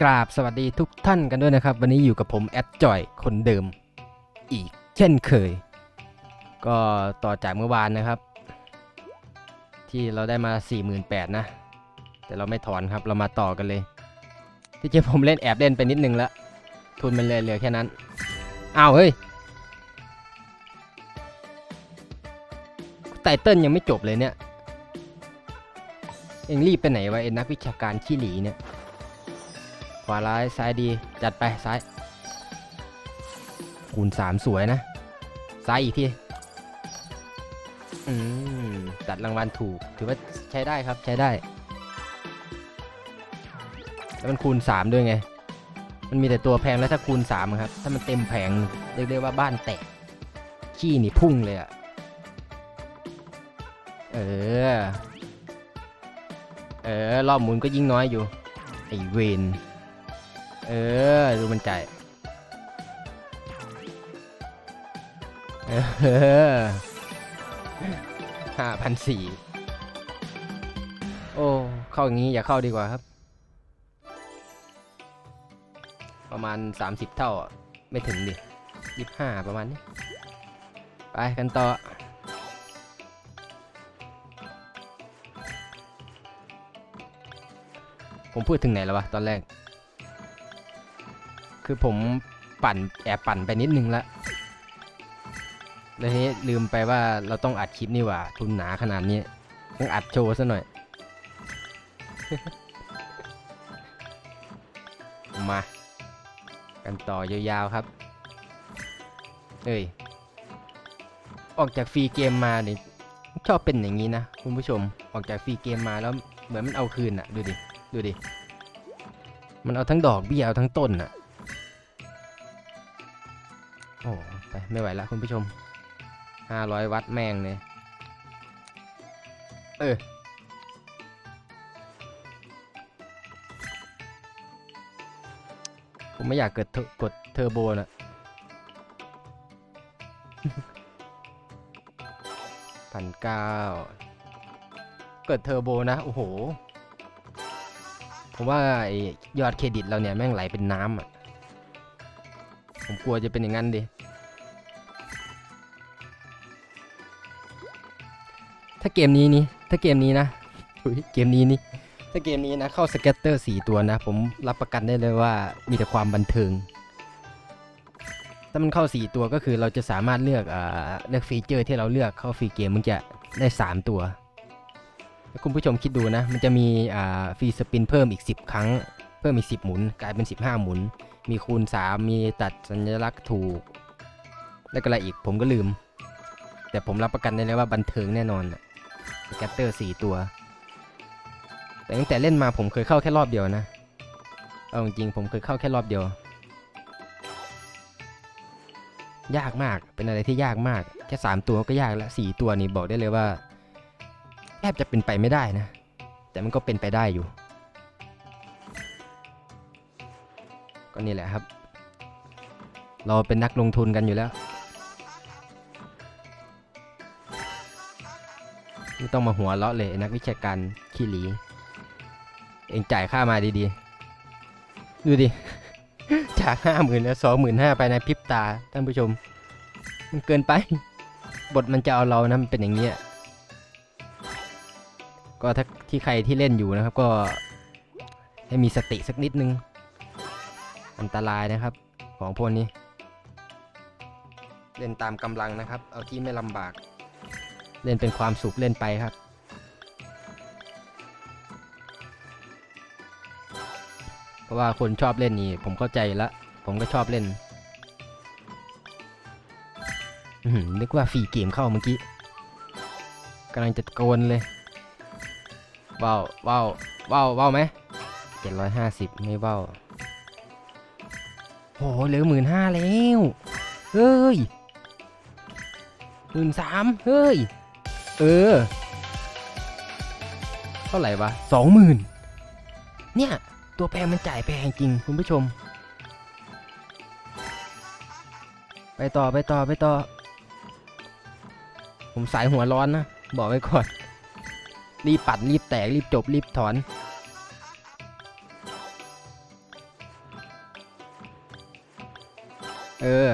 กราบสวัสดีทุกท่านกันด้วยนะครับ วันนี้อยู่กับผมแอดจอยคนเดิม อีกเช่นเคย ก็ต่อจากเมื่อวานนะครับ ที่เราได้มา 48,000นะ แต่เราไม่ถอนครับเรามาต่อกันเลย ที่จริงผมเล่นแอบเล่นไปนิดนึงแล้ว ทุนมันเลยเหลือแค่นั้นอ้าวเฮ้ยไตเติ้ลยังไม่จบเลยเนี่ย เอ็งรีบไปไหนวะเอ็นนักวิชาการขี้หลีเนี่ย ขวาร้ายซ้ายดี จัดไปซ้ายคูณสามสวยนะ ซ้ายอีกทีอืมจัดรางวัลถูก ถือว่าใช้ได้ครับใช้ได้ แล้วมันคูณสามด้วยไง มันมีแต่ตัวแพงแล้วถ้าคูณสามครับ ถ้ามันเต็มแผงเรียกได้ว่าบ้านแตก ขี้นี่พุ่งเลยอะเออ เออ รอบหมุนก็ยิ่งน้อยอยู่ ไอเวน เออ ดูมันใจเออห้าพันสี่โอ้ เข้าอย่างนี้อย่าเข้าดีกว่าครับ ประมาณ30เท่า ไม่ถึงดิยี่ห้าประมาณนี้ ไปกันต่อผมพูดถึงไหนแล้ววะตอนแรก คือผมปั่นแอบปั่นไปนิดนึงละแล้วทีนี้ลืมไปว่าเราต้องอัดคลิปนี่หว่า ทุนหนาขนาดนี้ ต้องอัดโชว์ซะหน่อย มา กันต่อยาวๆครับ เอ้ย ออกจากฟรีเกมมาเนี่ยชอบเป็นอย่างนี้นะ คุณผู้ชมออกจากฟรีเกมมาแล้วเหมือนมันเอาคืนอะดูดิ ดูดิ มันเอาทั้งดอกเบี้ยเอาทั้งต้นอะ โอ้ไปไม่ไหวแล้วคุณผู้ชมห้าร้อยวัตต์แม่งเลยเออผมไม่อยากเกิดเทอร์กดเทอร์โบนะพันเก้าเกิดเทอร์โบนะ โอ้โห ผมว่าไอ้ยอดเครดิตเราเนี่ย แม่งไหลเป็นน้ำอะ ผมกลัวจะเป็นอย่างนั้นดิ เกมนี้นี่ถ้าเกมนี้นะเกมนี้นี่ถ้าเกมนี้นะเข้าสเก็ตเตอร์สี่ตัวนะ ผมรับประกันได้เลยว่ามีแต่ความบันเทิงถ้ามันเข้า 4 ตัวก็คือเราจะสามารถเลือกอ่าเลือกฟีเจอร์ที่เราเลือกเข้าฟรีเกมมันจะได้ 3 ตัวแล้วคุณผู้ชมคิดดูนะ มันจะมีอ่าฟรีสปินเพิ่มอีก 10 ครั้ง เพิ่มอีก 10 หมุน กลายเป็น 15 หมุน มีคูณ 3 มีตัดสัญลักษณ์ถูก แล้วก็อะไรอีกผมก็ลืม แต่ผมรับประกันได้เลยว่าบันเทิงแน่นอน สแกตเตอร์4ตัว แต่ตั้งแต่เล่นมาผมเคยเข้าแค่รอบเดียวนะ เอาจริงผมเคยเข้าแค่รอบเดียว ยากมาก เป็นอะไรที่ยากมาก แค่สามตัวก็ยากแล้วสี่ตัวนี่บอกได้เลยว่า แทบจะเป็นไปไม่ได้นะ แต่มันก็เป็นไปได้อยู่ ก็นี่แหละครับ เราเป็นนักลงทุนกันอยู่แล้ว ไม่ต้องมาหัวเราะเลยนักวิชาการขี้หลี เองจ่ายค่ามาดีๆ ดูดิ จากห้าหมื่นแล้วสองหมื่นห้าไปในพริบตาท่านผู้ชม มันเกินไป บทมันจะเอาเรานะมันเป็นอย่างเงี้ย ก็ถ้าที่ใครที่เล่นอยู่นะครับ ก็ให้มีสติสักนิดนึง อันตรายนะครับ ของพวกนี้ เล่นตามกำลังนะครับ เอาที่ไม่ลำบาก เล่นเป็นความสุขเล่นไปครับ เพราะว่าคนชอบเล่นนี่ผมเข้าใจล้วผมก็ชอบเล่นนึกว่าฟรีเกมเข้าเมื่อกี้กำลังจะตะโกนเลยว้าวว้าวว้าวว้าวไหมเจ็ดร้อยห้าสิบไม่ว้าวโหเหลือหมื่นห้าแล้ว เฮ้ยหมื่นสามเฮ้ย เออ เท่าไหร่วะสองหมื่นเนี่ย ตัวแพงมันจ่ายแพงจริงคุณผู้ชม ไปต่อไปต่อไปต่อ ผมสายหัวร้อนนะ บอกไว้ก่อน รีบปัด รีบแตก รีบจบ รีบถอนเออ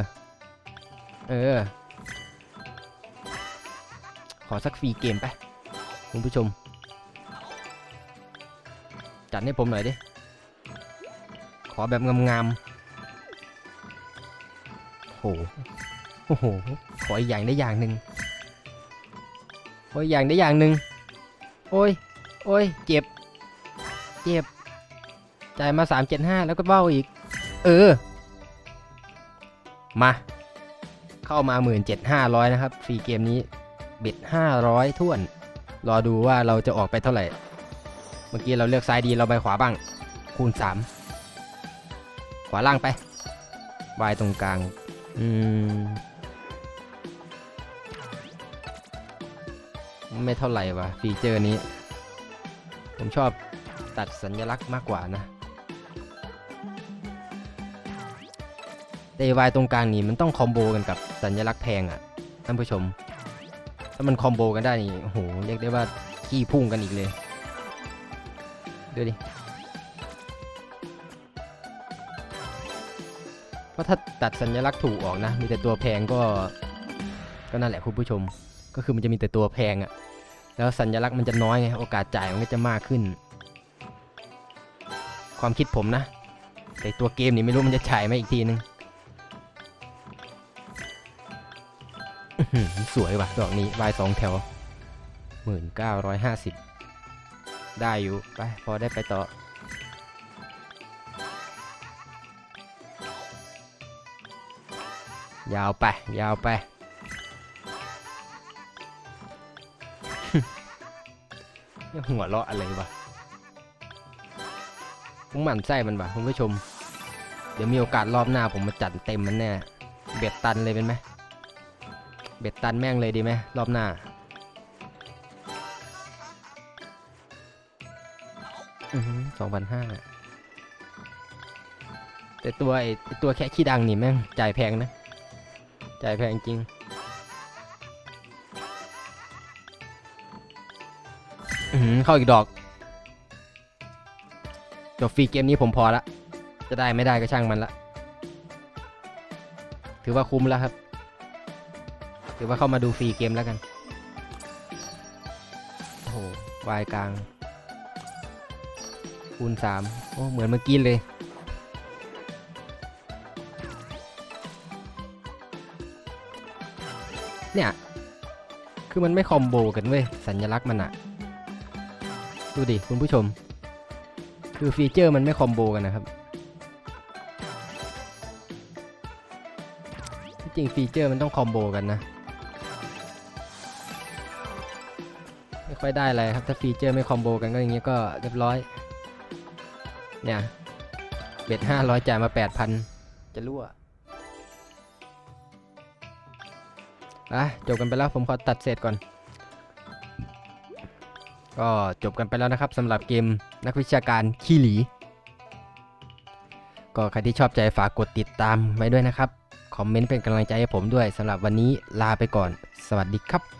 เออ ขอสักฟรีเกมไปคุณผู้ชม จัดให้ผมหน่อยดิ ขอแบบงามๆโหโอ้โห ขออีกอย่างได้อย่างหนึ่งขออีกอย่างได้อย่างหนึ่งโอ้ย โอ้ย เจ็บ เจ็บ จ่ายมา 375 แล้วก็เบ้าอีก เออ มา เข้ามา 17,500 นะครับ ฟรีเกมนี้ เบ็ด500ท่วน รอดูว่าเราจะออกไปเท่าไหร่ เมื่อกี้เราเลือกซ้ายดีเราไปขวาบ้าง คูณ 3 ขวาล่างไปวายตรงกลาง อืม ไม่เท่าไหร่วะฟีเจอร์นี้ ผมชอบตัดสัญลักษณ์มากกว่านะแต่วายตรงกลางนี่มันต้องคอมโบกันกับสัญลักษณ์แพงอะ่ะท่านผู้ชม ถ้ามันคอมโบกันได้นี่โอ้โหเรียกได้ว่าขี้พุ่งกันอีกเลยดูดิเพราะถ้าตัดสัญลักษณ์ถูกออกนะ มีแต่ตัวแพงก็ ก็นั่นแหละคุณผู้ชม ก็คือมันจะมีแต่ตัวแพงอะ่ะแล้วสัญลักษณ์มันจะน้อยไงโอกาสจ่ายมันก็จะมากขึ้น ความคิดผมนะ แต่ตัวเกมนี่ไม่รู้มันจะจ่ายไหมอีกทีนึง สวยว่ะดอกนี้วายสองแถวหมื่นเก้าร้อยห้าสิบได้อยู่ ไปพอได้ไปต่อ ยาวไป ยาวไปยังหัวเราะอะไรวะผมหมั่นไส้มันวะคุณผู้ชม เดี๋ยวมีโอกาสรอบหน้าผมมาจัดเต็มมันแน่ เบ็ดตันเลยเป็นไหม เบ็ดตันแม่งเลยดีไหมรอบหน้า อือสองพันห้าแต่ตัวไอ้ตัวแค่ขี้ดังนี่แม่งจ่ายแพงนะ จ่ายแพงจริง อือเข้าอีกดอก จบฟรีเกมนี้ผมพอละ จะได้ไม่ได้ก็ช่างมันละ ถือว่าคุ้มแล้วครับ ถือว่าเข้ามาดูฟรีเกมแล้วกัน โอ้โหวายกลาง คูณสามโอ้เหมือนเมื่อกี้เลย เนี่ย คือมันไม่คอมโบกันเว้ย สัญลักษณ์มันอะดูดิ คุณผู้ชม คือฟีเจอร์มันไม่คอมโบกันนะครับจริงฟีเจอร์มันต้องคอมโบกันนะ ค่อยได้อะไรครับ ถ้าฟีเจอร์ไม่คอมโบกันก็อย่างเงี้ยก็เรียบร้อย เนี่ยเบ็ดห้าร้อยจ่ายมาแปดพันจะรั่วอะจบกันไปแล้วผมขอตัดเสร็จก่อน ก็จบกันไปแล้วนะครับสำหรับเกมนักวิชาการขี้หลี ก็ใครที่ชอบใจฝากกดติดตามไว้ด้วยนะครับ คอมเมนต์เป็นกำลังใจให้ผมด้วยสำหรับวันนี้ลาไปก่อน สวัสดีครับ